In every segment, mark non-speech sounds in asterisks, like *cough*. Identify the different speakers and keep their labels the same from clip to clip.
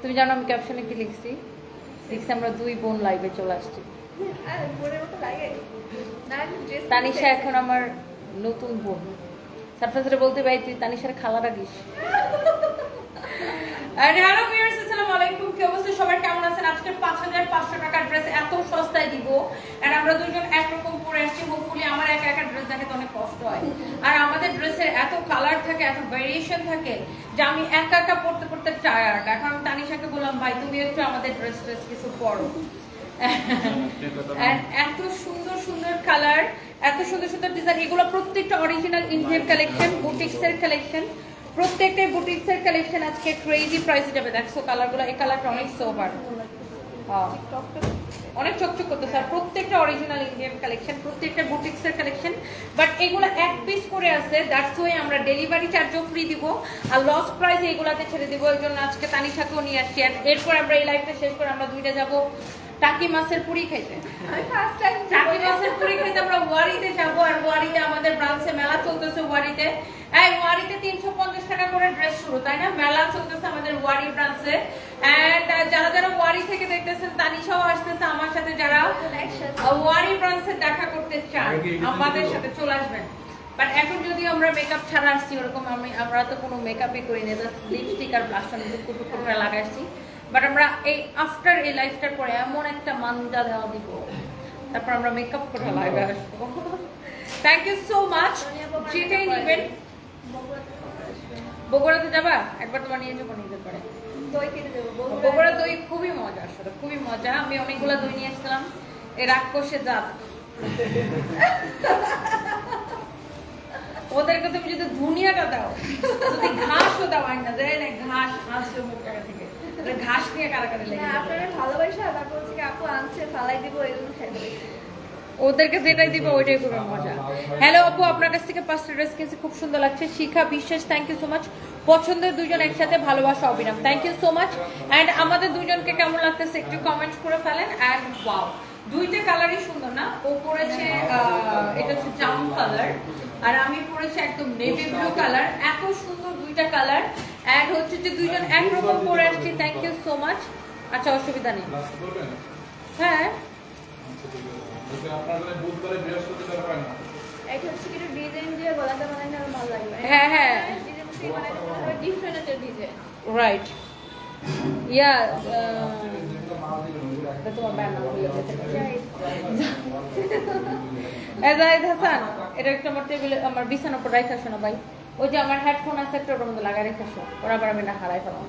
Speaker 1: তুমি জানো আমি ক্যাপশনে কি লিখছি? লিখছি আমরা দুই বোন লাইভে চলে আসছি। তানিশা এখন আমার নতুন বোন। সারফাসরে বলতে পারি তুই তানিশার খালা
Speaker 2: আর হ্যালো আসসালামু আলাইকুম কি অবস্থা? সবার কেমন আছেন? আজকে 5500 টাকার ড্রেস এত সস্তায় দিব। আর আমরা দুজন একরকম পরে আসছি। হোপফুলি আমার একা একা ড্রেস দেখাতে অনেক কষ্ট হয়। আর আমাদের ড্রেসের এত কালার থাকে এত ভেরিয়েশন থাকে যে আমি একা একা পড়তে পড়তে টায়ার্ড এখন আমি তানিশাকে বললাম ভাই তুমি একটু আমাদের ড্রেস ড্রেস কিছু And এত সুন্দর সুন্দর কালার এত সুন্দর সুন্দর ডিজাইন এগুলো প্রত্যেকটা অরিজিনাল ইন্ডিয়ান কালেকশন বুটিক্সের কালেকশন প্রত্যেকটাই বুটিক্সের কালেকশন আজকে ক্রেজি প্রাইসে যাবে। দেখছ কালারগুলো এই কালারটা অনেক সোবার অনেক চকচক করতেছে। আর প্রত্যেকটা অরিজিনাল ইন্ডিয়ান কালেকশন প্রত্যেকটা বুটিক্সের কালেকশন বাট এগুলো এক পিস করে আছে। দ্যাটস ওয়ে আমরা ডেলিভারি চার্জও ফ্রি দিব। আর লস প্রাইস এগুলাতে ছেড়ে দিব। ওই জন্য আজকে তানিশাকেও নিয়ে আসছি। এরপর আমরা এই লাইফটা শেষ করে আমরা দুইটা যাব টাকি মাছের পুরি খাইতে।
Speaker 3: আমি ফার্স্ট টাইম
Speaker 2: টাকি মাছের পুরি খাইতে আমরা ওয়ারিতে যাব আর ওয়ারিতে আমাদের ব্রাঞ্চে মেলা চলতেছে ওয়ারিতে। এই ওয়ারিতে তিনশো পঞ্চাশ টাকা করে ড্রেস শুরু তাই না? মেলা চলতেছে আমাদের ওয়ারি ব্রাঞ্চে। এন্ড যারা যারা ওয়ারি থেকে দেখতেছেন তানিশাও আসতেছে আমার সাথে যারা। ওয়ারি ব্রাঞ্চে দেখা করতে চান আমাদের সাথে চলে আসবেন। বাট এখন যদি আমরা মেকআপ ছাড়া আসছি ওরকম আমি আমরা তো কোনো মেকআপই করি না জাস্ট লিপস্টিক আর ব্লাশটা টুকু টুকু করে লাগাইছি বাট আমরা এই আফটার এই লাইফটার পরে এমন একটা মানজা দেওয়া দিব। তারপর আমরা মেকআপ করে লাইভে আসব। থ্যাংক ইউ সো মাচ যেটাই নেবেন বগুড়াতে যাবা? একবার তোমার নিয়ে যাব নিতে পারে
Speaker 3: দই কিনে দেবো
Speaker 2: বগুড়া দই খুবই মজা আসলে খুবই মজা। আমি অনেকগুলো দই নিয়ে আসছিলাম। এই রাক্ষসে জাত। ওদেরকে তুমি যদি ধুনিয়াটা দাও যদি ঘাসও দাও আইনা দেয় না ঘাস ঘাসও মুখ থেকে। ঘাস নিয়ে কারাকারি লেগে
Speaker 3: হ্যাঁ আপনারা ভালোবাসা তারপর হচ্ছে কি আপু আনছে ফালাই দিব এগুলো খাইতে
Speaker 2: ওদেরকে যেটাই দিবে ওইটাই করবে মজা। হ্যালো আপু আপনার কাছ থেকে পাঁচটা ড্রেস কিনছি খুব সুন্দর লাগছে। শিখা বিশ্বাস থ্যাংক ইউ সো মাচ পছন্দের দুজন একসাথে ভালোবাসা অবিরাম thank you so much and আমাদের দুজনকে কেমন লাগতেছে একটু কমেন্ট করে ফেলেন। অ্যান্ড ওয়াও দুইটা কালারই সুন্দর না? ও পরেছে এটা হচ্ছে জাম কালার আর আমি পরেছি একদম নেভি ব্লু কালার এত সুন্দর দুইটা কালার অ্যান্ড হচ্ছে যে দুইজন একরকম পরে আসছি। থ্যাংক ইউ সো মাচ আচ্ছা অসুবিধা নেই। হ্যাঁ।
Speaker 4: যদি আপনাদের বুধবারে বৃহস্পতিবার হয় না।
Speaker 3: এটা হচ্ছে কি ডিজাইন দিয়ে গলাটা বানাইলে আরও ভালো লাগবে
Speaker 2: হ্যাঁ, হ্যাঁ।
Speaker 3: ডিজাইন হচ্ছে বানাইলে মনে হয় ডিজাইন
Speaker 2: রাইট ইয়া এজাহিদ হাসান এটা একটা আমার টেবিলে আমার বিছানার উপর রেখে আসো না ভাই। ওই যে আমার হেডফোন আছে একটা ওটার মধ্যে লাগাই রেখে আসো। ওরা আবার আমি না হারাই ফেলাম।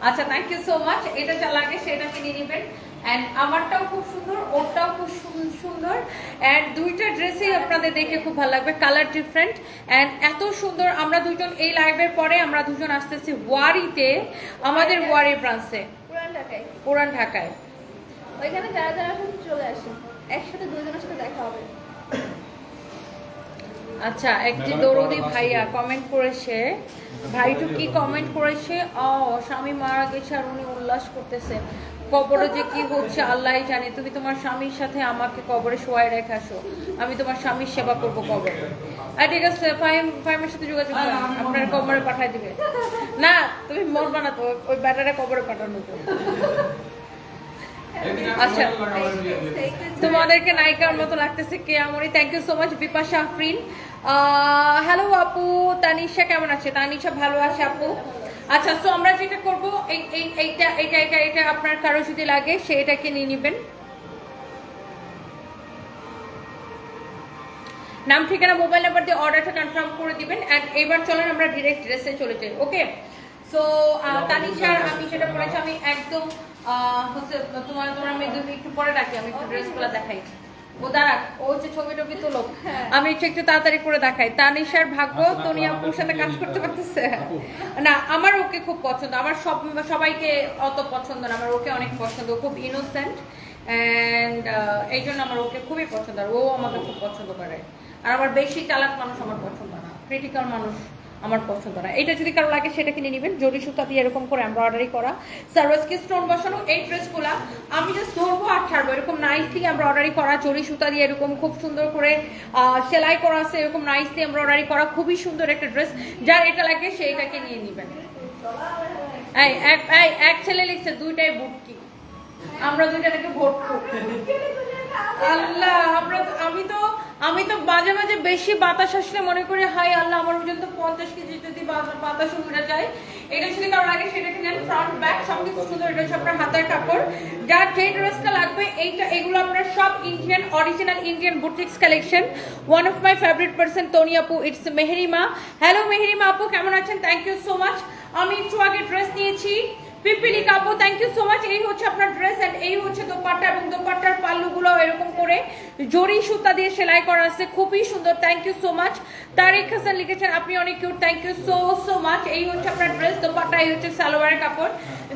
Speaker 2: আচ্ছা থ্যাংক ইউ সো মাচ এটা যা লাগে সেটা কিনে নেবেন। অ্যান্ড আমারটাও খুব সুন্দর ওরটাও খুব সুন- সুন্দর। অ্যান্ড দুইটা ড্রেসই আপনাদের দেখে খুব ভালো লাগবে কালার ডিফারেন্ট অ্যান্ড এত সুন্দর আমরা দুজন এই লাইভের পরে আমরা দুজন আসতেছি ওয়ারিতে আমাদের ওয়ারি ব্রাঞ্চে
Speaker 3: পুরান ঢাকায়।
Speaker 2: পুরান ঢাকায়।
Speaker 3: ওইখানে যারা যারা চলে আসে একসাথে দুজনের সাথে দেখা হবে।
Speaker 2: আচ্ছা একটি দৌড়ি ভাইয়া কমেন্ট করেছে। ভাইটু কি কমেন্ট করেছে? ও স্বামী মারা গেছে আর উনি উল্লাস করতেছে। কবরে যে কি হচ্ছে আল্লাহ জানে। তুমি তোমার স্বামীর সাথে আমাকে কবরে শোয়াই রেখে আসো। আমি তোমার স্বামীর সেবা করব কবরে। আর ঠিক আছে ফাইম ফাইমের সাথে যোগাযোগ আপনার কবরে পাঠাই দিবে। না, তুমি মরবা না তো, ওই ব্যাটারে কবরে পাঠানো তো। আচ্ছা। তোমাদেরকে নায়িকার মতো লাগতেছে কে আমরি। Thank you so much Bipasha Afrin. Hello আপু তানিশা কেমন আছে? তানিশা ভালো আছে আপু? আচ্ছা তো আমরা যেটা করব এই এই এইটা এটা এটা এটা আপনার কারও যদি লাগে সে এটাকে নিয়ে নেবেন। নাম ঠিকানা মোবাইল নাম্বার দিয়ে অর্ডারটা কনফার্ম করে দিবেন অ্যান্ড এবার চলেন আমরা ডিরেক্ট ড্রেসে চলে যাই ওকে সো তানিশার আমি সেটা পড়েছি আমি একদম আহ, হচ্ছে তোমার তোমার আমি একটু- একটু পরে রাখি আমি একটু ড্রেসগুলো দেখাই। ও দাঁড়াক ও হচ্ছে ছবি টবি তুলো আমি একটু একটু তাড়াতাড়ি করে দেখাই। তানিশার ভাগ্য তনি আপুর সাথে কাজ করতে পারতেছে। না আমার ওকে খুব পছন্দ। আমার সব সবাইকে অত পছন্দ না। আমার ওকে অনেক পছন্দ। খুব ইনোসেন্ট অ্যান্ড এই জন্য আমার ওকে খুবই পছন্দ। আর ও আমাকে খুব পছন্দ করে। আর আমার বেশি চালাক মানুষ আমার পছন্দ না। ক্রিটিক্যাল মানুষ। আমার পছন্দ না। এটা যদি কারও লাগে, সেটা কিনে নেবেন। জরি সুতা দিয়ে এরকম করে এমব্রয়ডারি করা। সার্ভাসকে স্টোন বসানো? এই ড্রেসগুলা আমি জাস্ট ধরবো আর ছাড়বো। এরকম নাইসলি এমব্রয়ডারি করা, জরি সুতা দিয়ে এরকম খুব সুন্দর করে সেলাই করা আছে, এরকম নাইসলি এমব্রয়ডারি করা। খুবই সুন্দর একটা ড্রেস। যার এটা লাগে, সেইটাকে নিয়ে নেবেন। এক ছেলে লিখছে, দুইটাই বুটকি। আমরা দুইটা থেকে ভোট আল্লাহ, আমরা আমি তো আমি তো মাঝে মাঝে বেশি বাতাস আসলে মনে করি, হাই আল্লাহ, আমার পর্যন্ত পঞ্চাশ কেজি যদি বাতাস উড়ে যায়। এটা যদি কারও লাগে সেটাকে নেন ফ্রন্ট ব্যাক সব কিছু সুন্দর এটা হচ্ছে আপনার হাতের কাপড়। যার যে ড্রেসটা লাগবে, এইটা এগুলো আপনার সব Indian original Indian boutiques collection one of my favourite person Toni আপু ইটস মেহেরিমা হ্যালো মেহেরিমা আপু কেমন আছেন? থ্যাংক ইউ সো মাচ আমি একটু আগে ড্রেস নিয়েছি। পিপিলি কাপু থ্যাংক ইউ সো মাচ এই হচ্ছে আপনার ড্রেস এন্ড এই হচ্ছে দোপাট্টা এবং দোপাট্টার পাল্লুগুলো এরকম করে জরি সুতা দিয়ে সেলাই করা আছে। খুবই সুন্দর thank you so much Tareq Hasan লিখেছেন, আপনি অনেক cute thank you so so much এই হচ্ছে আপনার ড্রেস দোপাট্টা, এই হচ্ছে সালোয়ারের কাপড়।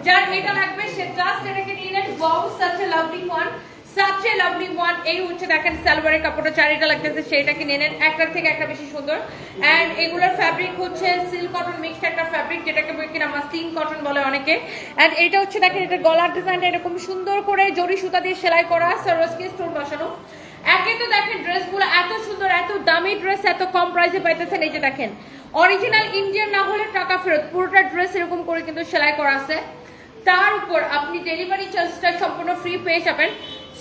Speaker 2: যার এটা লাগবে, সে জাস্ট এটাকে নিয়ে নেন। বক্স আছে lovely one such lovely one এই হচ্ছে দেখেন সালোয়ারের কাপড়টা, চারিটা লাগতেছে, সেইটাকে নিয়ে নেন। একটার থেকে একটা বেশি সুন্দর। অ্যান্ড এগুলোর ফ্যাব্রিক হচ্ছে সিল্ক কটন মিক্সড একটা ফ্যাব্রিক যেটাকে কিনা মাসলিন কটন বলে অনেকে। অ্যান্ড এটা হচ্ছে দেখেন, এটা গলার ডিজাইনটা এরকম সুন্দর করে জরি সুতা দিয়ে সেলাই করা সারোয়াসকি স্টোন বসানো। একে তো দেখেন ড্রেসগুলো এত সুন্দর, এত দামি ড্রেস, এত কম প্রাইসে পাইতেছেন। এই যে দেখেন অরিজিনাল ইন্ডিয়ান না হলে টাকা ফেরত, পুরোটা ড্রেস এরকম করে কিন্তু সেলাই করা আছে। তার উপর আপনি ডেলিভারি চার্জটা সম্পূর্ণ ফ্রি পেয়ে যাবেন।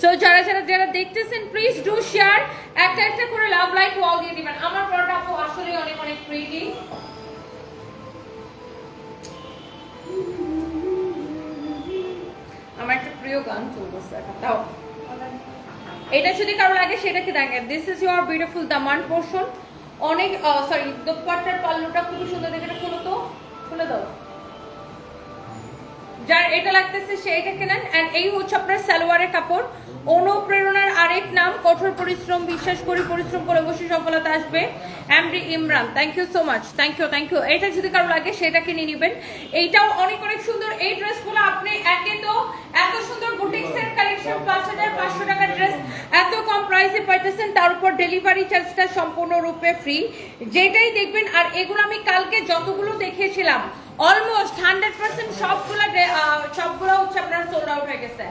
Speaker 2: সো যারা যারা যারা দেখতেছেন প্লিজ ডু শেয়ার একটা একটা করে লাভ লাইক ওয়াল দিয়ে দিবেন। আমার আপু আসলে অনেক অনেক প্রিটি আমার একটা প্রিয় গান চলতেছে এটা যদি কারও লাগে সেটাকে দেখেন দিস ইজ ইউর বিউটিফুল দামান পোর্শন অনেক সরি দোপাট্টার পাল্লুটা খুবই সুন্দর দেখে এটা খুলো তো। খুলে দাও। যার এটা লাগতেছে সেইটা কেনেন। এন্ড এই হচ্ছে আপনার সালোয়ারের কাপড়। অনুপ্রেরণার আরেক নাম, কঠোর পরিশ্রম, বিশ্বাস করি পরিশ্রম করে অবশ্যই সফলতা আসবে। MD Imran thank you so much thank you thank you এটা যদি কারও লাগে, সেটা কিনে নেবেন। এইটাও অনেক অনেক সুন্দর। এই ড্রেসগুলো আপনি একে তো এত সুন্দর বুটিক্সের কালেকশন পাঁচ হাজার পাঁচশো টাকার ড্রেস এত কম প্রাইসে পাইতেছেন, তার উপর ডেলিভারি চার্জটা সম্পূর্ণরূপে ফ্রি যেটাই দেখবেন, আর এগুলো আমি কালকে যতগুলো দেখিয়েছিলাম অলমোস্ট হান্ড্রেড পার্সেন্ট সবগুলো সবগুলো হচ্ছে আপনার সোল্ড আউট হয়ে গেছে।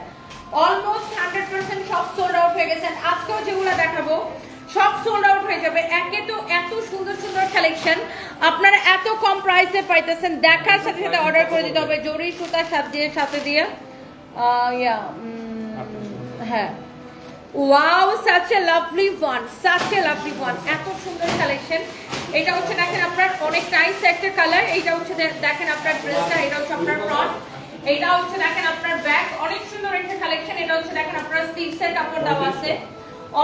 Speaker 2: অলমোস্ট হান্ড্রেড পার্সেন্ট সব সোল্ড আউট হয়ে গেছে। আজকেও যেগুলো দেখাবো, সব সোল্ড আউট হয়ে যাবে। একে তো এত সুন্দর সুন্দর কালেকশন আপনারা এত কম প্রাইসে পাইতেছেন। দেখার সাথে সাথে অর্ডার করে দিতে হবে। জরি, সুতা সাথে দিয়ে সাথে দিয়ে। ইয়া হ্যাঁ। Wow such a lovely one such a lovely one এত সুন্দর কালেকশন এটা হচ্ছে দেখেন আপনার অনেক টাইস একটা কালার এইটা হচ্ছে দেখেন আপনার ড্রেসটা এটা হচ্ছে আপনার ফ্রন্ট এটা হচ্ছে দেখেন আপনার ব্যাক অনেক সুন্দর একটা কালেকশন এটা হচ্ছে দেখেন আপনার স্লিভসের কাপড় দেওয়া আছে।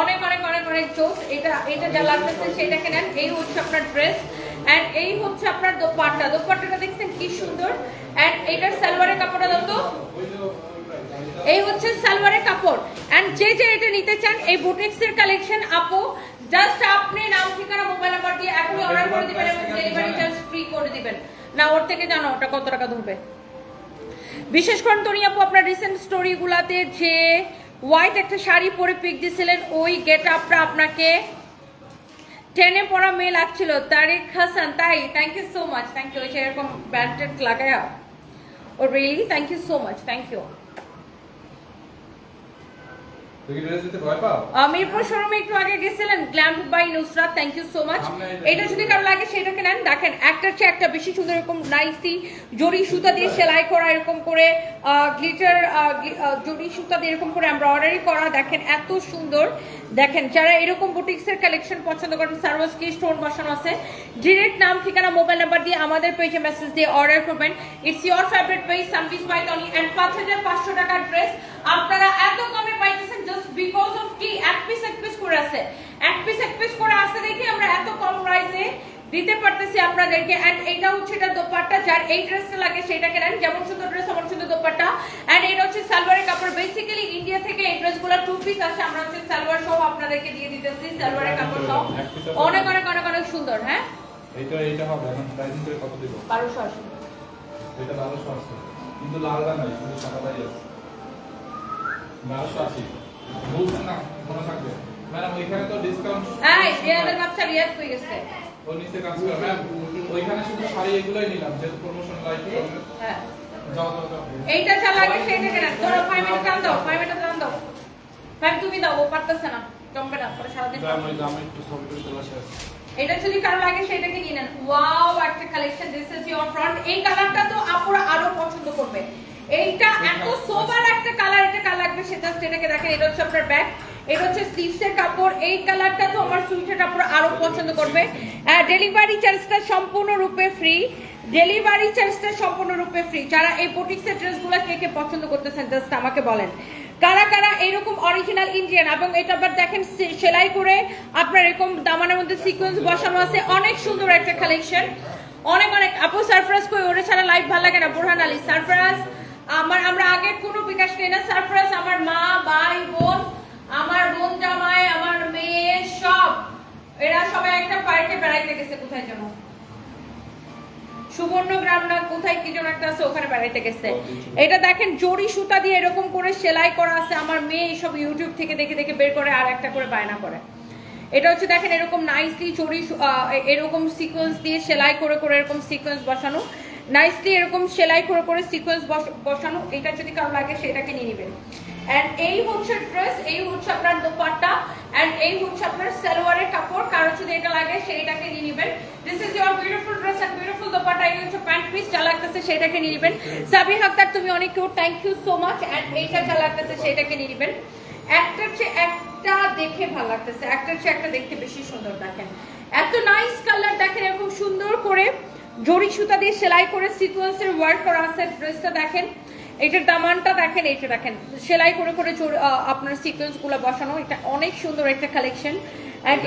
Speaker 2: অনেক অনেক অনেক অনেক জোস এটা এটা যা লাগতেছে সেটাকে নেন এই হচ্ছে আপনার ড্রেস এন্ড এই হচ্ছে আপনার দোপাট্টা। দোপাট্টাটা দেখছেন কি সুন্দর। এন্ড এটার সালোয়ারের কাপড়টা দাও তো। এই হচ্ছে সালোয়ারের কাপড়। এন্ড যে যে এটা নিতে চান এই বুটিক্সের কালেকশন আপু জাস্ট আপনি নাম ঠিকানা মোবাইল নাম্বার দিয়ে এখনই অর্ডার করে দিবেন এবং ডেলিভারি চার্জ ফ্রি করে দিবেন। না ওর থেকে জানো ওটা কত টাকা ধরবে। বিশেষ করে তনি আপু আপনার রিসেন্ট স্টোরিগুলাতে যে হোয়াইট একটা শাড়ি পরে পিক দিয়েছিলেন ওই গেট আপটা আপনাকে টেনে পড়া মেয়ে লাগছিল তারিক হাসান তাই? Thank you so much thank you এরকম ব্যান্ডেড লাগায়া। ও really thank you so much thank you
Speaker 4: তুই কি ড্রেস দিতে ভয় পাও
Speaker 2: আহ, মিরপুর শোরুমে একটু আগে গেছিলেন glamp by Nusrat thank you so much
Speaker 4: এটা-
Speaker 2: যদি কারও লাগে সেটাকে নেন। দেখেন একটার চেয়ে একটা বেশি সুন্দর এরকম নাইসি জরি সুতা দিয়ে সেলাই করা এরকম করে গ্লিটার জরি সুতা দিয়ে এরকম করে এমব্রয়ডারি করা দেখেন এত সুন্দর। দেখেন যারা এরকম বুটিক্সের কালেকশন পছন্দ করেন সার্ভাস কি স্টোন বসানো আছে ডিরেক্ট নাম ঠিকানা মোবাইল নাম্বার দিয়ে আমাদের পেজে মেসেজ দিয়ে অর্ডার করবেন। ইটস ইয়োর ফেভারিট পেজ সানভিস বাই টনি অ্যান্ড পাঁচ হাজার পাঁচশো টাকার ড্রেস আপনারা এত কমে পাইতেছেন। বিকজ অফ কি? এক পিস এক পিস করে আছে। এক পিস এক পিস করে আছে দেখি আমরা এত কম প্রাইসে দিতে পারতেছি আপনাদেরকে। এন্ড এটা হচ্ছে এটা দোপাট্টা যার এই ড্রেসটা লাগে সেটাকে নেন। যেমন সুন্দর ড্রেস আমার সুন্দর দোপাট্টা। এন্ড এটা হচ্ছে সালোয়ারের কাপড়। বেসিক্যালি ইন্ডিয়া থেকে এই ড্রেসগুলো টু পিস আসে আমরা হচ্ছে সালোয়ার সহ আপনাদেরকে দিয়ে দিতেছি সালোয়ারের কাপড় সহ। অনেক অনেক অনেক অনেক সুন্দর হ্যাঁ?
Speaker 4: এটা এটা হবে। এখন প্রাইস করে কত দিব?
Speaker 2: 1280
Speaker 4: এটা 1280 কিন্তু লাল না নাই শুধু সাদাই আছে। 1280 বলছেন না মনে থাকবে। ম্যাডাম ওইখানে তো ডিসকাউন্ট
Speaker 2: এই রিয়াদের বাচ্চা রিয়াদ কই গেছে।
Speaker 4: ও নিচে কাজ করে ম্যাম। ওইখানে শুধু শাড়ি এগুলাই নিলাম যেহেতু প্রমোশন লাইফ
Speaker 2: হ্যাঁ।
Speaker 4: যাও যাও যাও।
Speaker 2: এইটা চা লাগে সেইটা কেন ধরো 5 মিনিট টান দাও 5 মিনিট টান দাও। ম্যাম তুমি দাও ও পারতেছ না। জমবে না পরে সারাদিন
Speaker 4: আমি দাম একটু সব করে চলে আসে
Speaker 2: এটা যদি কারও লাগে সেটাকে কিনেন ওয়াও একটা collection this is your front এই কালারটা তো আপুরা আরও পছন্দ করবে। এইটা এত সোবার একটা কালার এটা কালার লাগবে? সেটা এটাকে দেখেন, এটা হচ্ছে আপনার ব্যাক এটা হচ্ছে স্লিভসের কাপড়। এই কালারটা তো আমার সুইটের কাপড় আরও পছন্দ করবে। ডেলিভারি চার্জটা সম্পূর্ণরূপে ফ্রি ডেলিভারি চার্জটা সম্পূর্ণরূপে ফ্রি যারা এই বুটিক্সের ড্রেসগুলো কে কে পছন্দ করতেছেন জাস্ট আমাকে বলেন। কারা কারা এরকম অরিজিনাল ইন্ডিয়ান এবং এটা আবার দেখেন সেলাই করে আপনার এরকম দামানের মধ্যে সিকোয়েন্স বসানো আছে। অনেক সুন্দর একটা কালেকশন অনেক অনেক। আপু সারফরাজ কই? ওরে ছাড়া লাইভ ভালো লাগে না। বোরহান আলী সারফরাজ আমার আমরা আগে কোনো বিকাশ নেই না। সারফরাজ আমার মা ভাই বোন আমার বোন জামাই আমার মেয়ে সব। এরা সবাই একটা পার্কে বেড়াইতে গেছে কোথায় যেন। সুবর্ণগ্রাম না কোথায় কি যেন একটা আছে ওখানে বেড়াইতে গেছে। এটা দেখেন জড়ি সুতা দিয়ে এরকম করে সেলাই করা আছে। আমার মেয়ে এইসব ইউটিউব থেকে দেখে দেখে বের করে আর একটা করে বায়না করে। এটা হচ্ছে দেখেন এরকম নাইসলি চড়ি এরকম সিকোয়েন্স দিয়ে সেলাই করে করে এরকম সিকোয়েন্স বসানো। নাইসলি এরকম সেলাই করে করে সিকোয়েন্স বসানো, এটা যদি কারও লাগে সেটাকে নিয়ে নেবেন। এই হচ্ছে ড্রেস এই হচ্ছে আপনার এই হচ্ছে আপনার সালোয়ারের কাপড়, কারও যদি এটা লাগে সেইটাকে নিয়ে নেবেন। This is your beautiful dress and beautiful এই হচ্ছে প্যান্ট পিস যা লাগতেছে সেটাকে নিয়ে নেবেন। সাবি হাক্তার তুমি অনেক cute thank you so much and এইটা যা লাগতেছে সেটাকে নিয়ে নেবেন। একটার চেয়ে একটা দেখে ভালো লাগতেছে, একটার চেয়ে একটা দেখতে বেশি সুন্দর দেখেন। এত নাইস কালার দেখেন, এরকম সুন্দর করে জড়ি সুতা দিয়ে সেলাই করে সিকোয়েন্সের ওয়ার্ক করা আছে। ড্রেসটা দেখেন এটার দামানটা দেখেন এটা দেখেন সেলাই করে করে আপনার সিকোয়েন্সগুলো বসানো। এটা অনেক সুন্দর একটা কালেকশন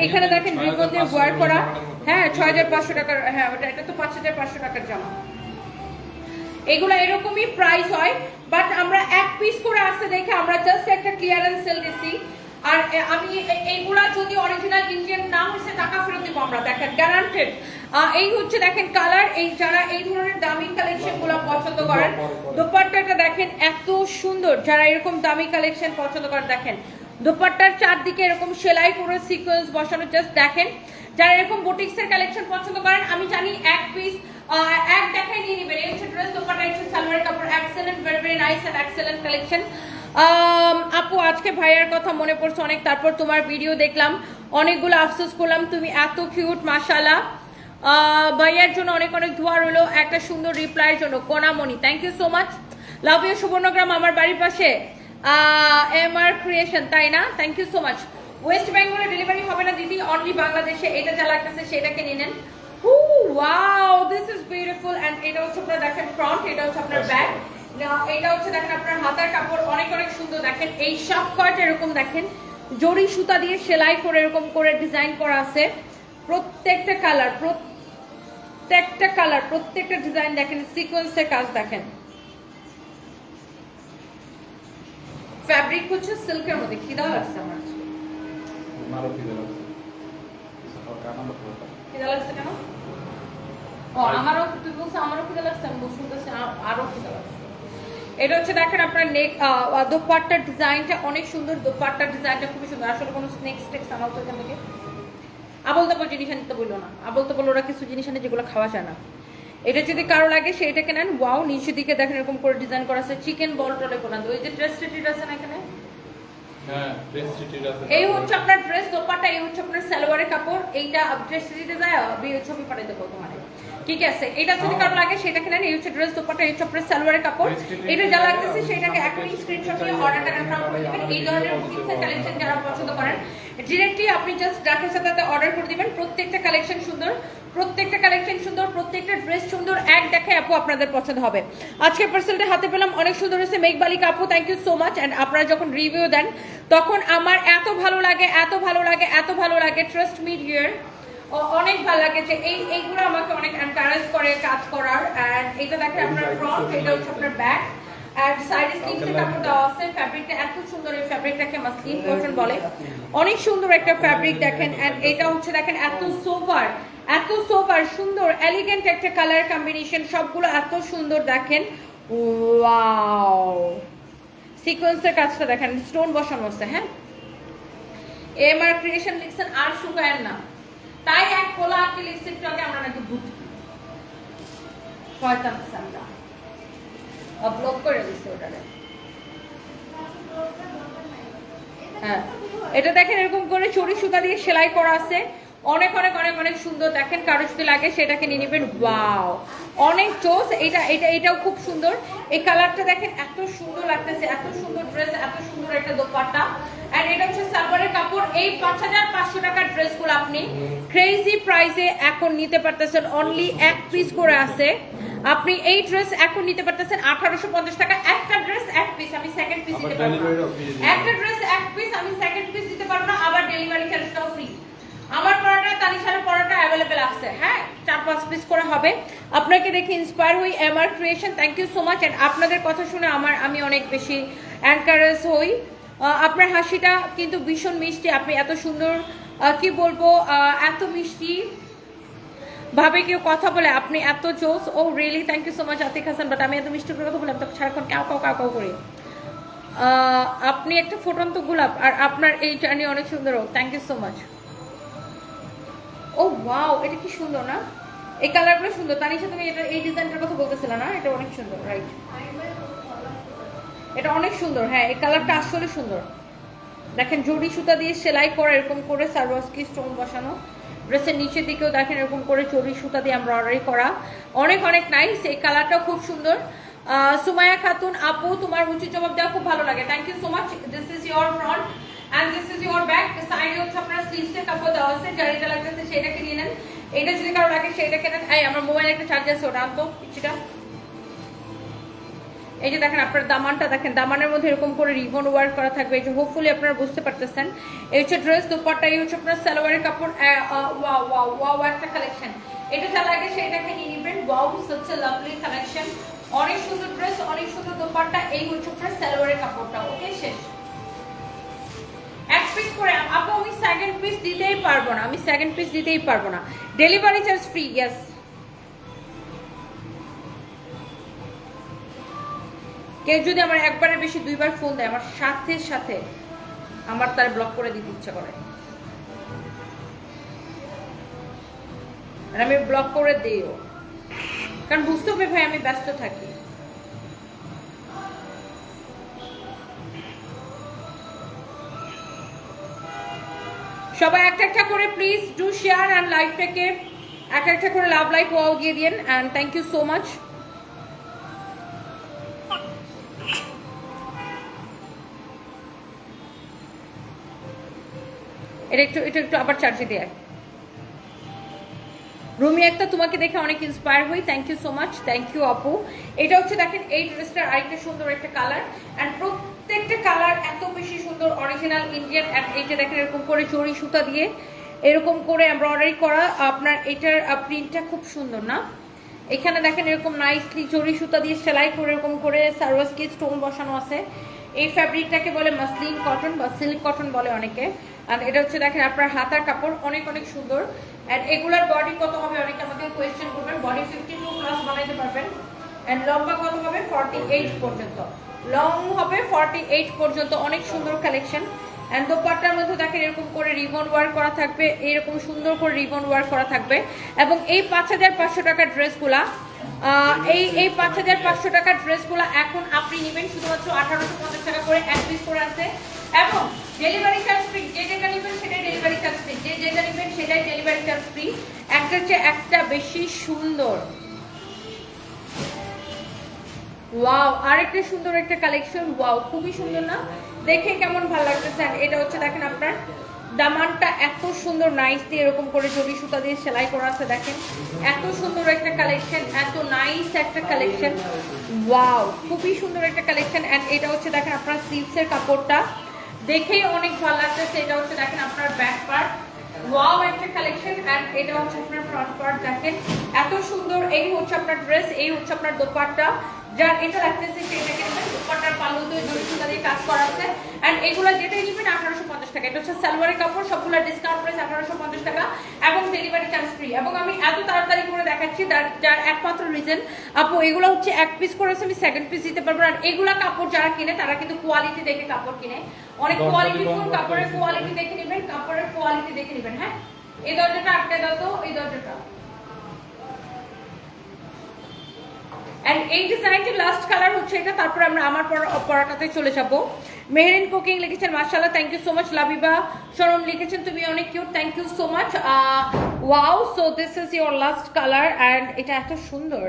Speaker 2: এখানে দেখেন রিবন দিয়ে ওয়ার্ক করা। হ্যাঁ ছয় হাজার পাঁচশো টাকার হ্যাঁ ওটা এটা তো পাঁচ হাজার পাঁচশো টাকার জামা। এগুলো এরকমই প্রাইস হয় বাট আমরা এক পিস করে আসছে দেখে আমরা জাস্ট একটা ক্লিয়ারেন্স সেল দিছি। আর আমি এইগুলা যদি অরিজিনাল ইন্ডিয়ান না হয়েছে টাকা ফেরত দিব আমরা দেখেন গ্যারান্টেড এই হচ্ছে দেখেন কালার এই যারা এই ধরনের দামি কালেকশনগুলো পছন্দ করেন দোপাট্টাটা দেখেন এত সুন্দর যারা এরকম দামি কালেকশন পছন্দ করেন দেখেন দোপাট্টার চারদিকে এরকম সেলাই করে সিকোয়েন্স বসানো জাস্ট দেখেন। যারা এরকম বুটিক্সের কালেকশন পছন্দ করেন আমি জানি এক পিস এক দেখাই নিয়ে নেবেন। এই হচ্ছে ড্রেস দোপাট্টা হচ্ছে সালোয়ার কাপড়। Excellent very very nice and excellent collection আপু আজকে ভাইয়ার কথা মনে পড়ছে অনেক তারপর তোমার ভিডিও দেখলাম। অনেকগুলো আফসোস করলাম তুমি এত কিউট আহ, ভাইয়ার জন্য অনেক অনেক ধোয়া রইল একটা সুন্দর রিপ্লাইয়ের জন্য। Konamoni thank you so much love you Subarnagram আমার বাড়ির পাশে। এম আর ক্রিয়েশন তাই না? Thank you so much West বেঙ্গলে ডেলিভারি হবে না দিদি অনলি বাংলাদেশে এটা যা লাগতেছে সেটাকে নিয়ে নেন। Wow this is beautiful and এটা হচ্ছে আপনার দেখেন ফ্রন্ট এটা হচ্ছে আপনার ব্যাক এটা হচ্ছে দেখেন আপনার হাতার কাপড় অনেক অনেক সুন্দর দেখেন এই সব কয়টা এরকম দেখেন জড়ি সুতা দিয়ে সেলাই করে এরকম করে ডিজাইন করা আছে। প্রত্যেকটা কালার প্রত্যেকটা কালার প্রত্যেকটা ডিজাইন দেখেন সিকোয়েন্সের কাজ দেখেন। ফ্যাব্রিক হচ্ছে সিল্কের মধ্যে খিদা লাগছে আমার? আজকে।
Speaker 4: আমারও খিদে লাগছে
Speaker 2: খিদা লাগছে কেন? ও আমারও তুই বলছো আমারও খিদা লাগছে? আমি বসে আরও খিদা লাগছে? এটা হচ্ছে দেখেন আপনার নেক দোপাট্টার ডিজাইনটা অনেক সুন্দর। দোপাট্টার ডিজাইনটা খুবই সুন্দর। আসলে কোনো স্নেক আনাও তো এখান থেকে আবল তাবল জিনিস আনতে বলল না। আবল তাবল ওরা কিছু জিনিস আনে যেগুলো খাওয়া যায় না। এটা যদি কারও লাগে সেটাকে নেন। ওয়াও নিচের দিকে দেখেন এরকম করে ডিজাইন করা আছে। চিকেন বল টলে কোনা ওই যে ড্রেস টেটিড আছে না এখানে?
Speaker 4: হ্যাঁ
Speaker 2: এই হচ্ছে আপনার ড্রেস দোপাটা এই হচ্ছে আপনার সালোয়ারের কাপড়। এইটা ড্রেস দিতে যায় ছবি পাঠাই দেবো তোমার ঠিক আছে এটা যদি কারও লাগে সেটাকে নেন এই হচ্ছে ড্রেস দোপাট্টা এই হচ্ছে সালোয়ারের কাপড়। এটা যা লাগতেছে সেটাকে এখনই স্ক্রিনশট নিয়ে অর্ডারটা কনফার্ম করে দিবেন। এই ধরনের বুটিক্সের কালেকশন যারা পছন্দ করেন ডিরেক্টলি আপনি জাস্ট ডাকের সাথে অর্ডার করে দিবেন প্রত্যেকটা কালেকশন সুন্দর প্রত্যেকটা কালেকশন সুন্দর প্রত্যেকটা ড্রেস সুন্দর এক দেখায় আপু আপনাদের পছন্দ হবে। আজকে পার্সেলটা হাতে পেলাম অনেক সুন্দর হয়েছে মেঘবালিক আপু thank you so much and আপনারা যখন রিভিউ দেন তখন আমার এত ভালো লাগে এত ভালো লাগে এত ভালো লাগে ট্রাস্ট মি ডিয়ার অনেক ভালো লাগে যে এই এইগুলো আমাকে অনেক এনকারেজ করে কাজ করার অ্যান্ড এটা দেখেন আপনার ফ্রন্ট এটা হচ্ছে আপনার ব্যাক অ্যান্ড সাইডে স্লিভসে কাপড় দেওয়া আছে ফ্যাব্রিকটা এত সুন্দর এই ফ্যাব্রিকটাকে মাসলিন কটন বলে। অনেক সুন্দর একটা ফ্যাব্রিক দেখেন অ্যান্ড এটা হচ্ছে দেখেন এত সোফার এত সোফার সুন্দর এলিগেন্ট একটা কালার কম্বিনেশন সবগুলো এত সুন্দর দেখেন। ওয়াও সিকোয়েন্সের কাজটা দেখেন স্টোন বসানো আছে হ্যাঁ? এম আর ক্রিয়েশন লিখছেন আর শুকায়েন না। তাই এক কোলা লিখছে একটু আগে আমরা নাকি ভুট শয়তান সামরা ব্লক করে দিচ্ছে ওটারে হ্যাঁ। এটা দেখেন এরকম করে চড়ি সুতা দিয়ে সেলাই করা আছে। অনেক অনেক অনেক অনেক সুন্দর। দেখেন কারও যদি লাগে সেটাকে নিয়ে নেবেন। ওয়াও! অনেক চোস। এটা এটা, এটাও খুব সুন্দর। এই কালারটা দেখেন এত সুন্দর লাগতেছে। এত সুন্দর ড্রেস এত সুন্দর একটা দোপাট্টা। এন্ড এটা হচ্ছে সালোয়ারের কাপড়। এই পাঁচ হাজার পাঁচশো টাকার ড্রেসগুলো আপনি ক্রেজি প্রাইসে এখন নিতে পারতেছেন। অনলি এক পিস করে আছে। আপনি এই ড্রেস এখন নিতে পারতেছেন আঠারোশো পঞ্চাশ টাকা। একটা ড্রেস এক পিস আমি সেকেন্ড পিস দিতে পারব না। একটা ড্রেস এক পিস আমি সেকেন্ড পিস দিতে পারব না। আবার ডেলিভারি চার্জটাও ফ্রি আমার পড়াটা তানিশারের পড়াটা অ্যাভেলেবেল আছে। হ্যাঁ চার পাঁচ পিস করে হবে। আপনাকে দেখে ইন্সপায়ার হই M R creation thank you so much and আপনাদের কথা শুনে আমার আমি অনেক বেশি এনকারেজ হই। আপনার হাসিটা কিন্তু ভীষণ মিষ্টি। আপনি এত সুন্দর কি বলব এত মিষ্টি ভাবে কেউ কথা বলে। আপনি এত জোস। ও really thank you so much Atiq Hasan but আমি এত মিষ্টি করে কথা বলে আমি সারাক্ষণ কাউ কাউ কাউ কাউ করি। আপনি একটা ফুটন্ত গোলাপ, আর আপনার এই জার্নি অনেক সুন্দর হোক। Thank you so much oh wow এটা কি সুন্দর না? এই কালারগুলো সুন্দর। তানিশা, তুমি এটা এই ডিজাইনটার কথা বলতেছিলে না? এটা অনেক সুন্দর রাইট এটা অনেক সুন্দর হ্যাঁ এই কালারটা আসলে সুন্দর। দেখেন জড়ি সুতা দিয়ে সেলাই করা, এরকম করে সার্ভাসকি স্টোন বসানো। ড্রেসের নিচের দিকেও দেখেন, এরকম করে জড়ি সুতা দিয়ে আমরা অর্ডারি করা। অনেক অনেক নাইস এই কালারটাও খুব সুন্দর। সুমায়া খাতুন, আপু, তোমার উচিত জবাব দেওয়া খুব ভালো লাগে। Thank you so much this is your front and this is your back সাইডে হচ্ছে আপনার স্লিভসের কাপড় দেওয়া আছে, যার এটা লাগতেছে সেটাকে নিয়ে নেন। এটা যদি কারও লাগে সেটাকে নেন আমার মোবাইল একটা চার্জ আছে, ওটা আনতো কিছুটা। এই যে দেখেন আপনার দামানটা, দেখেন দামানের মধ্যে এরকম করে রিবন ওয়ার্ক করা থাকবে। এই যে হোপফুলি আপনারা বুঝতে পারতেছেন। এই হচ্ছে ড্রেস দুপাট্টা, এই হচ্ছে আপনার সালোয়ারের কাপড় ওয়াও ওয়াও একটা কালেকশন এটা যা লাগে সেটাকে নিয়ে নেবেন। ওয়াও লাভলি কালেকশন অনেক সুন্দর ড্রেস অনেক সুন্দর দুপাট্টা, এই হচ্ছে আপনার সালোয়ারের কাপড়টা ওকে শেষ। এক আপু, আমি সেকেন্ড পিস দিতেই পারব না, আমি সেকেন্ড পিস দিতেই পারব না। ডেলিভারি চার্জ ফ্রি ইয়েস কেউ যদি আমার একবারের বেশি দুইবার ফোন দেয়, আমার সাথে সাথে আমার তার ব্লক করে দিতে ইচ্ছা করে। আর আমি ব্লক করে দিও কারণ বুঝতে হবে ভাই, আমি ব্যস্ত থাকি। সবাই একটা একটা করে প্লিজ ডু শেয়ার অ্যান্ড লাইফটাকে একটা একটা করে লাভ লাইভ ওয়াও গিয়ে দিন and thank you so much এটা একটু এটা একটু আবার চার্জে দেয় রুমি একটা, তোমাকে দেখে অনেক ইন্সপায়ার হই। Thank you so much thank you আপু। এটা হচ্ছে দেখেন, এই ড্রেসটার আরেকটা সুন্দর একটা কালার অ্যান্ড প্রত্যেকটা কালার এত বেশি সুন্দর অরিজিনাল ইন্ডিয়ান এই যে দেখেন, এরকম করে চড়ি সুতা দিয়ে এরকম করে এমব্রয়ডারি করা। আপনার এটার প্রিন্টটা খুব সুন্দর, না? এখানে দেখেন, এরকম নাইসলি সুতা দিয়ে সেলাই করে, এরকম করে সার্ভাসকি স্টোন বসানো আছে। এই ফ্যাব্রিকটাকে বলে মাসলিন কটন বা সিল্ক কটন বলে অনেকে। আর এটা হচ্ছে দেখেন আপনার হাতার কাপড়, অনেক অনেক সুন্দর। আর এগুলার বডি কত হবে অনেকে আমাকে কোয়েশ্চেন করবেন। বডি ফিফটি টু প্লাস বানাইতে পারবেন। অ্যান্ড লম্বা কত হবে? ফর্টি এইট পর্যন্ত। লং হবে ফর্টি এইট পর্যন্ত। অনেক সুন্দর কালেকশন অ্যান্ড দোপাট্টার মধ্যে দেখেন এরকম করে রিবন ওয়ার্ক করা থাকবে। এরকম সুন্দর করে রিবন ওয়ার্ক করা থাকবে। এবং এই পাঁচ হাজার পাঁচশো টাকার ড্রেসগুলা এই এই পাঁচ হাজার পাঁচশো টাকার ড্রেসগুলো এখন আপনি নেবেন, শুধুমাত্র আঠারোশো পঞ্চাশ টাকা করে এক পিস করে আছে। এবং ডেলিভারি চার্জ ফ্রি যে যেটা নেবেন সেটাই ডেলিভারি চার্জ ফ্রি যে যেটা নেবেন সেটাই ডেলিভারি চার্জ ফ্রি একটার চেয়ে একটা বেশি সুন্দর। ওয়াও আরেকটা সুন্দর একটা কালেকশন ওয়াও খুবই সুন্দর না? দেখে কেমন ভালো লাগতেছে? এটা হচ্ছে দেখেন আপনার দামানটা এত সুন্দর নাইস দিয়ে এরকম করে জড়ি সুতা দিয়ে সেলাই করা আছে, দেখেন। এত সুন্দর একটা কালেকশন এত নাইস একটা কালেকশন ওয়াও খুবই সুন্দর একটা কালেকশন অ্যান্ড এটা হচ্ছে, দেখেন, আপনার স্লিভসের কাপড়টা। দেখেই অনেক ভালো লাগতেছে। এটা হচ্ছে, দেখেন, আপনার ব্যাক পার্ট ওয়াও একটা কালেকশন এন্ড এটা হচ্ছে আপনার ফ্রন্ট পার্ট দেখেন। এত সুন্দর। এই হচ্ছে আপনার ড্রেস এই হচ্ছে আপনার দোপাট্টা। যার এটা লাগতেছে সেটাকে নেবেন দোপাট্টার পাল্লুতে জড়ি সুতা দিয়ে কাজ করা আছে। এন্ড এগুলো যেটাই নেবেন আঠারোশো পঞ্চাশ টাকা। এটা হচ্ছে সালোয়ারের কাপড় সবগুলো ডিসকাউন্ট প্রাইস আঠারোশো পঞ্চাশ টাকা এবং ডেলিভারি চার্জ ফ্রি এবং আমি এত তাড়াতাড়ি করে দেখাচ্ছি যার একমাত্র রিজন আপু এগুলো হচ্ছে এক পিস করেছে আমি সেকেন্ড পিস দিতে পারব। আর এগুলা কাপড় যারা কিনে তারা কিন্তু কোয়ালিটি দেখে কাপড় কিনে। অনেক কোয়ালিটি কাপড়ের কোয়ালিটি দেখে নেবেন কাপড়ের কোয়ালিটি দেখে নেবেন হ্যাঁ? এই দরজাটা আটকে দাও তো এই দরজাটা। অ্যান্ড এই ডিজাইনটির লাস্ট কালার হচ্ছে এটা, তারপরে আমরা আমার পড়াটাতে চলে যাব। মেহরিন কুকিং লিখেছেন মার্শাল্লাহ thank you so much Labiba. সরম লিখেছেন, তুমি অনেক cute thank you so much wow so this is your last colour and এটা এত সুন্দর।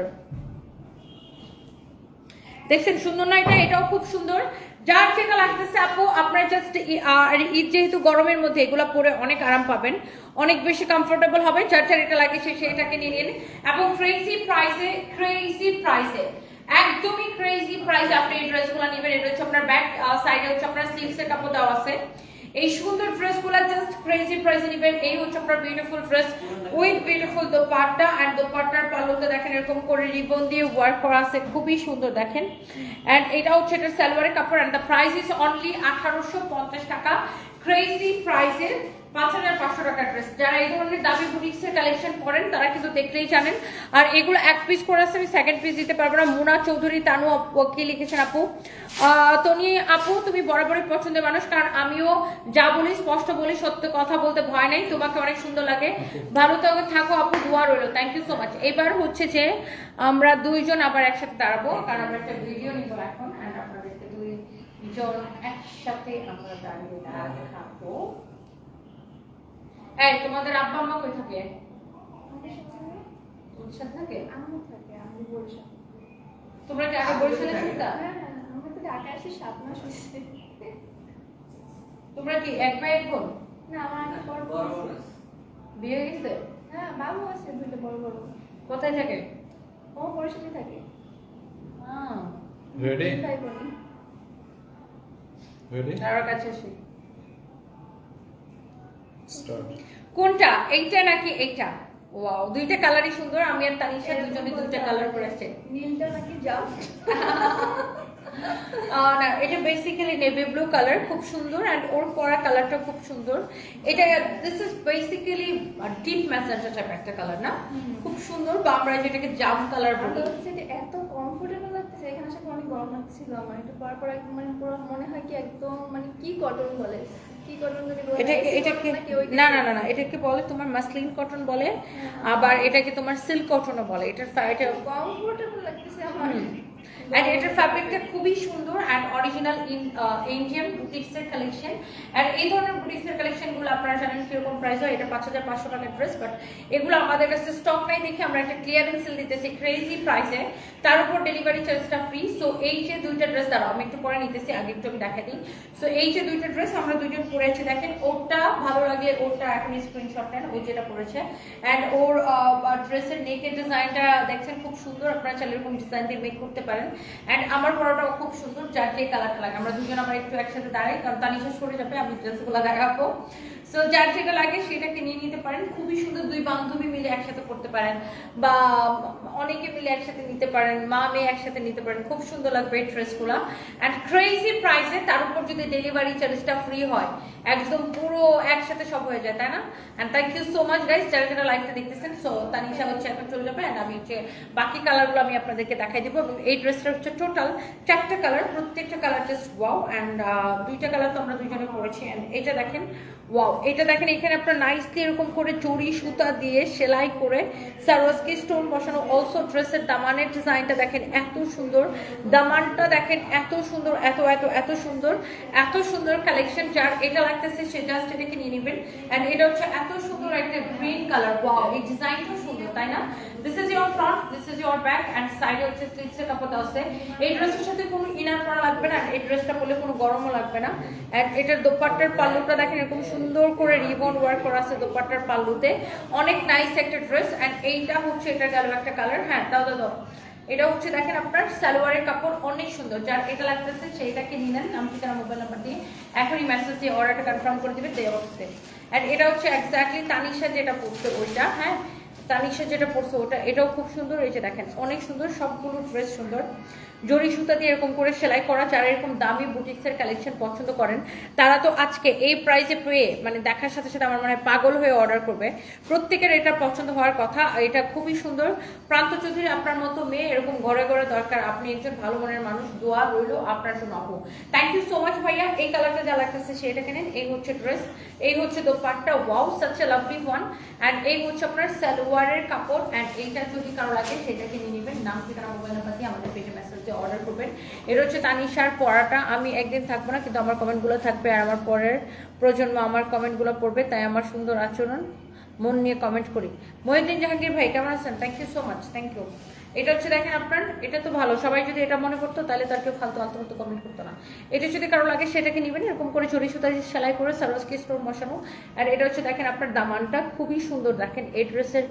Speaker 2: দেখছেন, সুন্দর না এটা? এটাও খুব সুন্দর। যার যেটা লাগতেছে, আপু, আপনার জাস্ট আর ঈদ যেহেতু গরমের মধ্যে, এগুলো পরে অনেক আরাম পাবেন। অনেক বেশি কমফোর্টেবল হবে, যার যার এটা লাগে সে সেটাকে নিয়ে নিন। এবং ক্রেজি প্রাইসে ক্রেজি প্রাইসে একদমই ক্রেজি প্রাইসে আপনি এই ড্রেসগুলো নেবেন। এটা হচ্ছে আপনার ব্যাক সাইডে হচ্ছে আপনার স্লিভসের কাপড় দেওয়া আছে। এই সুন্দর ড্রেসগুলো জাস্ট ক্রেজি প্রাইসে নেবেন। এই হচ্ছে আপনার beautiful dress with beautiful dupatta. And দোপাট্টার পাল্লুতে দেখেন এরকম করে রিবন দিয়ে ওয়ার্ক করা আছে। খুবই সুন্দর দেখেন। অ্যান্ড এটা হচ্ছে এটা সালোয়ারের কাপড়। And the price is only আঠারোশো পঞ্চাশ টাকা। ক্রেজি প্রাইসের পাঁচ হাজার পাঁচশো টাকার ড্রেস যারা এই ধরনের দামি বুটিক্সের কালেকশন করেন, তারা কিন্তু দেখলেই জানেন। আর এগুলো এক পিস করে আছে আমি সেকেন্ড পিস দিতে পারব না। মুনা চৌধুরী, তানু কি লিখেছেন আপু। তনি আপু, তুমি বরাবরই পছন্দের মানুষ, কারণ আমিও যা বলি, স্পষ্ট বলি, সত্য কথা বলতে ভয় নেই। তোমাকে অনেক সুন্দর লাগে। ভালো তো থাকো আপু, দোয়া রইল। থ্যাংক ইউ সো মাচ এবার হচ্ছে যে আমরা দুইজন আবার একসাথে দাঁড়াবো, কারণ আমরা একটা ভিডিও নিব এখন, and আপনাদেরকে দুইজন একসাথে আমরা দাঁড়িয়ে দেখাবো এই তোমাদের আব্বা আম্মা কই থাকে? তোর থাকে?
Speaker 3: আম্মু থাকে? আমি বরিশাল।
Speaker 2: তোমরা কি আগে বরিশালে থাকতা?
Speaker 3: হ্যাঁ হ্যাঁ আমরা তো ঢাকা আসি সাত মাস হচ্ছে
Speaker 2: তোমরা কি এক ভাই এক বোন?
Speaker 3: না আমার বড়
Speaker 5: বড়।
Speaker 2: বিয়ে গেছে?
Speaker 3: হ্যাঁ বাবু আছে দুটো বড় বড়।
Speaker 2: কোথায় থাকে?
Speaker 3: ও বরিশালে থাকে।
Speaker 2: আহ,
Speaker 4: রেডি রেডি
Speaker 2: তার কাছে আসি। কোনটা? এইটা নাকি এইটা? ওয়াও দুইটা কালারই সুন্দর আমি আর তানিশা দুজনে দুইটা কালার করে আসছে।
Speaker 3: নীলটা নাকি যাও *laughs*
Speaker 2: না এটা বেসিক্যালি নেভি ব্লু কালার খুব সুন্দর অ্যান্ড ওর পরা কালারটা খুব সুন্দর। এটা this is basically deep magenta type একটা কালার না? খুব সুন্দর বা আমরা যেটাকে জাম কালার বলি।
Speaker 3: হচ্ছে যে এত কমফোর্টেবল লাগতেছে এখানে আসলে অনেক গরম লাগছিল আমার একটু পর পর একদম মানে পুরো মনে হয় কি একদম মানে কি কটন বলে। বলে
Speaker 2: এটাকে না না না না এটাকে বলে তোমার মাসলিন কটন বলে আবার এটাকে তোমার সিল্ক কটনও বলে এটার এটা
Speaker 3: কমফোর্টেবল লাগতেছে আমার।
Speaker 2: অ্যান্ড এটার ফ্যাব্রিকটা খুবই সুন্দর অ্যান্ড অরিজিনাল ইন ইন্ডিয়ান বুটিক্সের কালেকশন অ্যান্ড এই ধরনের বুটিক্সের কালেকশনগুলো আপনারা জানেন কীরকম প্রাইস হয়, এটা পাঁচ হাজার পাঁচশো টাকার ড্রেস বাট এগুলো আমাদের কাছে স্টক নাই দেখে আমরা একটা ক্লিয়ারেন্স সেল দিতেছি ক্রেজি প্রাইসে তার উপর ডেলিভারি চার্জটা ফ্রি সো এই যে দুইটা ড্রেস দাঁড়াও, আমি একটু পরে নিতেছি, আগে একটু আমি দেখা দিই। সো এই যে দুইটা ড্রেস আমরা দুইজন পরে আছি, দেখেন, ওরটা ভালো লাগে, ওরটা এখন স্ক্রিনশট নেন ও যেটা পরেছে। অ্যান্ড ওর ড্রেসের নেকের ডিজাইনটা দেখছেন, খুব সুন্দর, আপনারা চাইলে এরকম ডিজাইন দিয়ে মেক করতে পারেন। অ্যান্ড আমার পরাটাও খুব সুন্দর, যার যে কালারটা লাগে। আমরা দুজন আমরা একটু একসাথে দাঁড়াই, কারণ তানিশা সরে যাবে, আমি ড্রেসগুলো দেখাবো। সো যার যেটা লাগে সেটাকে নিয়ে নিতে পারেন। খুবই সুন্দর দুই বান্ধবী মিলে একসাথে করতে পারেন। বা অনেকে মিলে একসাথে নিতে পারেন, মা মেয়ে একসাথে নিতে পারেন। খুব সুন্দর লাগবে এই ড্রেসগুলো অ্যান্ড ক্রেজি প্রাইসে তার উপর যদি ডেলিভারি চার্জটা ফ্রি হয় একদম পুরো একসাথে সব হয়ে যায়, তাই না? And thank you so much guys যারা যারা লাইভটা দেখতেছেন। সো তানিশা হচ্ছে এখন চলে যাবে অ্যান্ড আমি হচ্ছে বাকি কালারগুলো আমি আপনাদেরকে দেখাই দেবো, এবং এই ড্রেসটা হচ্ছে টোটাল চারটা কালার প্রত্যেকটা কালার জাস্ট ওয়াও অ্যান্ড দুইটা কালার তো আমরা দুইজনে পড়েছি অ্যান্ড এটা দেখেন ওয়াও এটা দেখেন, এখানে আপনার নাইসলি এরকম করে চড়ি, সুতা দিয়ে সেলাই করে সারোয়াজকি স্টোন বসানো অলসো ড্রেসের দামানের ডিজাইনটা দেখেন এত সুন্দর। দামানটা দেখেন এত সুন্দর, এত এত এত সুন্দর এত সুন্দর কালেকশন যার এটা লাগতেছে, সে জাস্ট এটাকে নিয়ে নেবেন। অ্যান্ড এটা হচ্ছে এত সুন্দর একটা গ্রিন কালার ওয়াও এই ডিজাইনটা সুন্দর, তাই না? This is your front this is your back and সাইডে হচ্ছে স্লিভসের কাপড় আছে। এই ড্রেসের সাথে কোনো ইনার পরা লাগবে না এই ড্রেসটা পরলে কোনো গরমও লাগবে না। অ্যান্ড এটার দোপাট্টার পাল্লুটা দেখেন, এরকম সুন্দর করে রিবন ওয়ার্ক করা আছে দোপাট্টার পাল্লুতে। অনেক নাইস একটা ড্রেস অ্যান্ড এইটা হচ্ছে এটা গেল একটা কালার হ্যাঁ দাও দাও দাও। এটা হচ্ছে দেখেন আপনার সালোয়ারের কাপড়, অনেক সুন্দর। যার এটা লাগতেছে সেইটাকে নিয়ে নেন, নাম ঠিকানা মোবাইল নাম্বার দিয়ে। এখনই মেসেজ দিয়ে অর্ডারটা কনফার্ম করে দিবে, দেওয়া হচ্ছে। অ্যান্ড এটা হচ্ছে এক্স্যাক্টলি তানিশা যেটা পড়ছে ওইটা হ্যাঁ? তানিশা যেটা পড়ছে ওটা, এটাও খুব সুন্দর। এই যে দেখেন, অনেক সুন্দর, সবগুলো ড্রেস সুন্দর। জরি সুতা দিয়ে এরকম করে সেলাই করা, যারা এরকম দামি বুটিক্সের কালেকশন পছন্দ করেন, তারা তো আজকে এই প্রাইসে পেয়ে মানে দেখার সাথে সাথে আমার মনে পাগল হয়ে অর্ডার করবে। প্রত্যেকের এটা পছন্দ হওয়ার কথা এটা খুবই সুন্দর। প্রান্ত চৌধুরী আপনার মতো মেয়ে, এরকম ঘরে ঘরে দরকার, আপনি একজন ভালো মনের মানুষ, দোয়া রইল আপনার জন্য আপু থ্যাংক ইউ সো মাচ ভাইয়া, এই কালারটা যা লাগতেছে সেটা কেনেন এই হচ্ছে ড্রেস এই হচ্ছে dupatta wow such a lovely one and এই হচ্ছে আপনার সালোয়ারের কাপড়। অ্যান্ড এইটা যদি কারও লাগে সেটা কিনে নেবেন। নাম, ঠিকানা মোবাইল নাম্বার দিয়ে আমাদের পেজে মেসেজ দিয়ে অর্ডার করবেন। এটা হচ্ছে তানিশার পড়াটা আমি একদিন থাকব না, কিন্তু আমার কমেন্টগুলো থাকবে আর আমার পরের প্রজন্ম আমার কমেন্টগুলো পড়বে, তাই আমার সুন্দর আচরণ, মন নিয়ে কমেন্ট করি। মহিউদ্দিন জাহাঙ্গীর ভাই, কেমন আছেন? Thank you so much thank you এটা হচ্ছে দেখেন আপনার, এটা তো ভালো। সবাই যদি এটা মনে করতো, তাহলে তার কেউ ফালতু আলতু ফালতু কমেন্ট করতো না। এটা যদি কারও লাগে, সেটাকে নেবেন। এরকম করে চড়ি সুতা সেলাই করে সারোজকি স্টোর বসানো। আর এটা হচ্ছে দেখেন আপনার দামানটা, খুবই সুন্দর। দেখেন এই ড্রেসের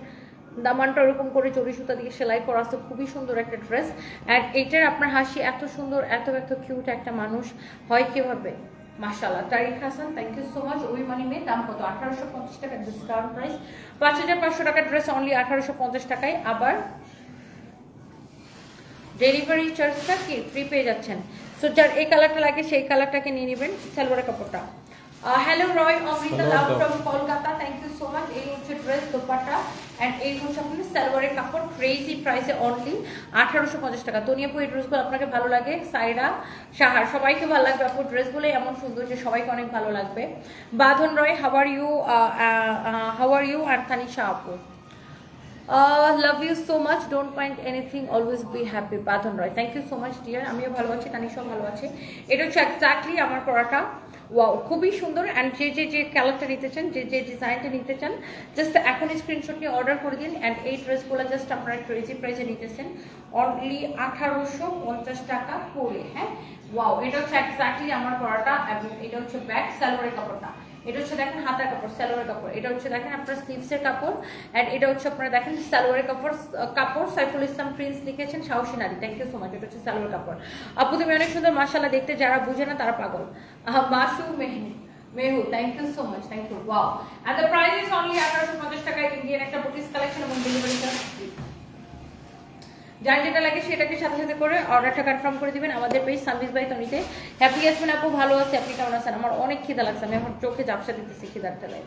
Speaker 2: দামানটা ওরকম করে চড়ি সুতা দিয়ে সেলাই করা আছে, খুবই সুন্দর একটা ড্রেস অ্যান্ড এইটার আপনার হাসি এত সুন্দর, এত এত কিউট একটা মানুষ হয় কীভাবে? মাশাল্লাহ Tariq Hasan thank you so much ওই মানি মে দাম কত? আঠারোশো পঞ্চাশ টাকা ডিসকাউন্ট প্রাইস পাঁচ হাজার পাঁচশো টাকার ড্রেস অনলি আঠারোশো পঞ্চাশ টাকায়। আবার ডেলিভারি চার্জটা কি? ফ্রি পেয়ে যাচ্ছেন। সো যার এই কালারটা লাগে, সেই কালারটাকে নিয়ে নেবেন, সালোয়ারের কাপড়টা। Hello Roy Amrita love from Kolkata thank you so much এই হচ্ছে ড্রেস দোপাট্টা অ্যান্ড এই হচ্ছে আপনার সালোয়ারের কাপড় ক্রেজি প্রাইসে অনলি আঠারোশো পঞ্চাশ টাকা। তনিয়াপু এই ড্রেসগুলো আপনাকে ভালো লাগে? সাইরা সাহার সবাইকে ভালো লাগবে আপু। ড্রেসগুলো এমন সুন্দর যে সবাইকে অনেক ভালো লাগবে। বাঁধন রয় how are you how are you are Tanisha আপু। Love you so much don't mind anything always be happy Badhan Roy thank you so much dear আমিও ভালো আছি তানিশাও ভালো আছে। এটা হচ্ছে এক্স্যাক্টলি আমার পড়াটা। ওয়াও খুবই সুন্দর অ্যান্ড যে যে যে কালারটা নিতে চান, যে যে ডিজাইনটা নিতে চান জাস্ট এখন স্ক্রিনশট নিয়ে অর্ডার করে দিন অ্যান্ড এই ড্রেসগুলো জাস্ট আপনারা ক্রেজি প্রাইসে নিতেছেন। অনলি আঠারোশো পঞ্চাশ টাকা করে হ্যাঁ? ওয়াও এটা হচ্ছে এক্স্যাক্টলি আমার পড়াটা এবং এটা হচ্ছে ব্যাক স্যালোয়ারের কাপড়টা। এটা হচ্ছে দেখেন হাতার কাপড়, সালোয়ারের কাপড়। এটা হচ্ছে দেখেন আপনার স্লিভসের কাপড় অ্যান্ড এটা হচ্ছে আপনারা দেখেন সালোয়ারের কাপড় কাপড় সাইফুল ইসলাম প্রিন্স লিখেছেন সাহসী নারী। থ্যাংক ইউ সো মাচ এটা হচ্ছে সালোয়ার কাপড়। আপু, তুমি অনেক সুন্দর মাসাল্লাহ দেখতে যারা বুঝে না, তারা পাগল। মাসু মেহু মেহু thank you so much thank you wow and the price is only আঠারোশো পঞ্চাশ টাকায় ইন্ডিয়ান একটা বুটিস কালেকশন এবং ডেলিভারি চার্জ যার যেটা লাগে সেটাকে সাথে সাথে করে অর্ডারটা কনফার্ম করে দিবেন। আমাদের পেজ সার্ভিস বাই তনিতে। হ্যাপি আসবেন আপু? ভালো আছে। আপনি কেমন আছেন? আমার অনেক খিদা লাগছে। আমি এখন চোখে জাপসা দিতেছি খিদার তেলায়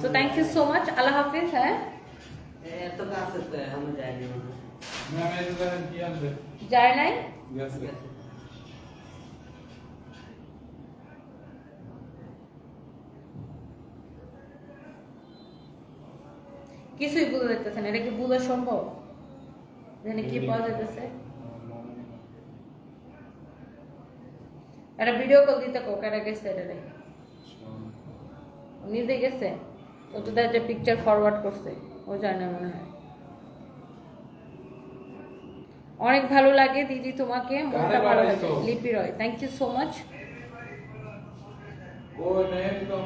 Speaker 2: so thank you so much আল্লাহ হাফিজ হ্যাঁ? যায় নাই? কিছুই বুঝতে দেখতেছেন এটা কি বোঝা সম্ভব? এখানে কি পাওয়া যাইতেছে একটা ভিডিও কল দিতে কোক এটা গেছে এটা রে। নিজে গেছে ও তো দেখা পিকচার ফরওয়ার্ড করছে ও জানে না মনে হয় অনেক ভালো লাগে দিদি তোমাকে মনটা ভালো লাগে Lipi Roy thank you so much
Speaker 4: ও মেহেদি তো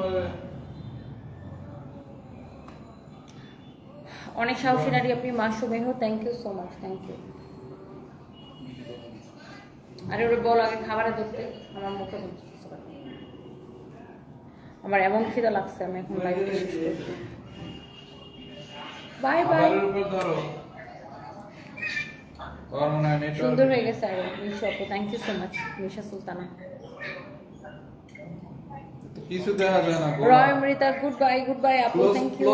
Speaker 2: অনেক সাহসী নারী আপনি মাসু মেহ thank you so much thank you আরে ওরে বল আগে খাবারে ধরতে। আমার মুখে। আমার এমন খিদা লাগছে আমি এখন করছি। বাই বাই সুন্দর হয়ে গেছে আরও মিশু আপু thank you so much Misha Sultana.
Speaker 4: কিছু দেখা যায় না
Speaker 2: Roy Amrita good bye good bye আপু থ্যাংক ইউ